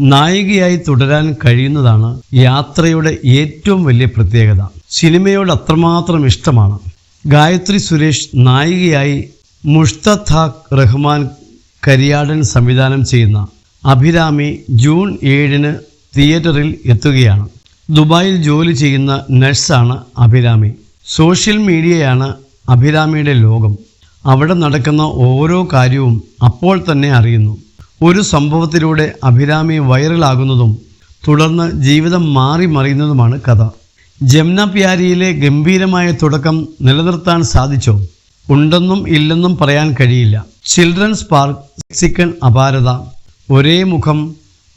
നായികയായി തുടരാൻ കഴിയുന്നതാണ് യാത്രയുടെ ഏറ്റവും വലിയ പ്രത്യേകത. സിനിമയോട് അത്രമാത്രം ഇഷ്ടമാണ്. ഗായത്രി സുരേഷ് നായികയായി മുഷ്തഖ് റഹ്മാൻ കരിയാടൻ സംവിധാനം ചെയ്യുന്ന അഭിരാമി ജൂൺ ഏഴിന് തിയേറ്ററിൽ എത്തുകയാണ്. ദുബായിൽ ജോലി ചെയ്യുന്ന നഴ്സാണ് അഭിരാമി. സോഷ്യൽ മീഡിയയാണ് അഭിരാമിയുടെ ലോകം. അവിടെ നടക്കുന്ന ഓരോ കാര്യവും അപ്പോൾ തന്നെ അറിയുന്നു. ഒരു സംഭവത്തിലൂടെ അഭിരാമി വൈറലാകുന്നതും തുടർന്ന് ജീവിതം മാറി മറിയുന്നതുമാണ് കഥ. ജംന പ്യാരിയിലെ ഗംഭീരമായ തുടക്കം നിലനിർത്താൻ സാധിച്ചോ? ഉണ്ടെന്നും ഇല്ലെന്നും പറയാൻ കഴിയില്ല. ചിൽഡ്രൻസ് പാർക്ക് മെക്സിക്കൻ അപാരത ഒരേ മുഖം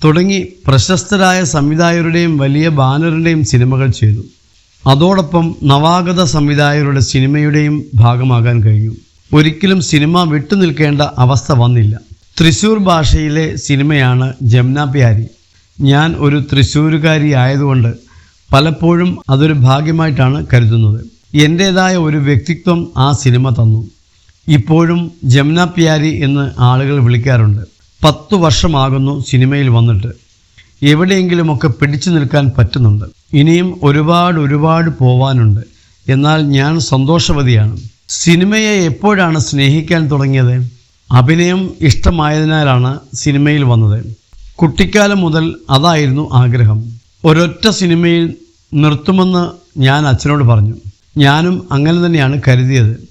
തുടങ്ങി പ്രശസ്തരായ സംവിധായകരുടെയും വലിയ ബാനറിന്റെയും സിനിമകൾ ചെയ്തു. അതോടൊപ്പം നവാഗത സംവിധായകരുടെ സിനിമയുടെയും ഭാഗമാകാൻ കഴിഞ്ഞു. ഒരിക്കലും സിനിമ വിട്ടുനിൽക്കേണ്ട അവസ്ഥ വന്നില്ല. തൃശൂർ ഭാഷയിലെ സിനിമയാണ് ജംന പ്യാരി. ഞാൻ ഒരു തൃശ്ശൂരുകാരി ആയതുകൊണ്ട് പലപ്പോഴും അതൊരു ഭാഗ്യമായിട്ടാണ് കരുതുന്നത്. എന്റേതായ ഒരു വ്യക്തിത്വം ആ സിനിമ തന്നു. ഇപ്പോഴും ജംന പ്യാരി എന്ന് ആളുകൾ വിളിക്കാറുണ്ട്. പത്തു വർഷമാകുന്നു സിനിമയിൽ വന്നിട്ട്. എവിടെയെങ്കിലുമൊക്കെ പിടിച്ചു നിൽക്കാൻ പറ്റുന്നുണ്ട്. ഇനിയും ഒരുപാട് ഒരുപാട് പോവാനുണ്ട്. എന്നാൽ ഞാൻ സന്തോഷവതിയാണ്. സിനിമയെ എപ്പോഴാണ് സ്നേഹിക്കാൻ തുടങ്ങിയത്? അഭിനയം ഇഷ്ടമായതിനാലാണ് സിനിമയിൽ വന്നത്. കുട്ടിക്കാലം മുതൽ അതായിരുന്നു ആഗ്രഹം. ഒരൊറ്റ സിനിമയിൽ നിർത്തുമെന്ന് ഞാൻ അച്ഛനോട് പറഞ്ഞു. ഞാനും അങ്ങനെ തന്നെയാണ് കരുതിയത്.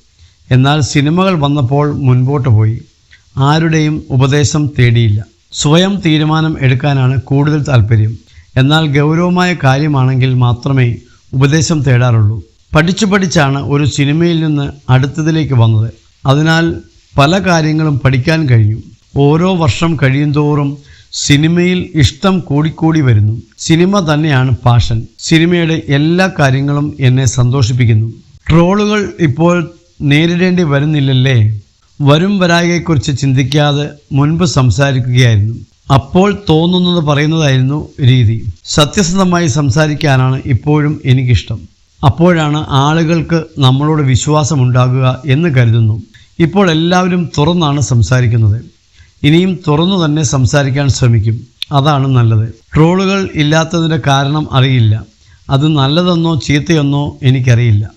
എന്നാൽ സിനിമകൾ വന്നപ്പോൾ മുൻപോട്ട് പോയി. ആരുടെയും ഉപദേശം തേടിയില്ല. സ്വയം തീരുമാനം എടുക്കാനാണ് കൂടുതൽ താല്പര്യം. എന്നാൽ ഗൗരവമായ കാര്യമാണെങ്കിൽ മാത്രമേ ഉപദേശം തേടാറുള്ളൂ. പഠിച്ചു പഠിച്ചാണ് ഒരു സിനിമയിൽ നിന്ന് അടുത്തതിലേക്ക് വന്നത്. അതിനാൽ പല കാര്യങ്ങളും പഠിക്കാൻ കഴിയും ഓരോ വർഷം കഴിയുന്തോറും സിനിമയിൽ ഇഷ്ടം കൂടിക്കൂടി വരുന്നു. സിനിമ തന്നെയാണ് പാഷൻ. സിനിമയുടെ എല്ലാ കാര്യങ്ങളും എന്നെ സന്തോഷിപ്പിക്കുന്നു. ട്രോളുകൾ ഇപ്പോൾ നേരിടേണ്ടി വരുന്നില്ലല്ലേ? വരും വരായകയെക്കുറിച്ച് ചിന്തിക്കാതെ മുൻപ് സംസാരിക്കുകയായിരുന്നു. അപ്പോൾ തോന്നുന്നത് പറയുന്നതായിരുന്നു രീതി. സത്യസന്ധമായി സംസാരിക്കാനാണ് ഇപ്പോഴും എനിക്കിഷ്ടം. അപ്പോഴാണ് ആളുകൾക്ക് നമ്മളോട് വിശ്വാസമുണ്ടാകുക എന്ന് കരുതുന്നു. ഇപ്പോൾ എല്ലാവരും തുറന്നാണ് സംസാരിക്കുന്നത്. ഇനിയും തുറന്നു തന്നെ സംസാരിക്കാൻ ശ്രമിക്കും. അതാണ് നല്ലത്. ട്രോളുകൾ ഇല്ലാത്തതിന്റെ കാരണം അറിയില്ല. അത് നല്ലതെന്നോ ചീത്തയെന്നോ എനിക്കറിയില്ല.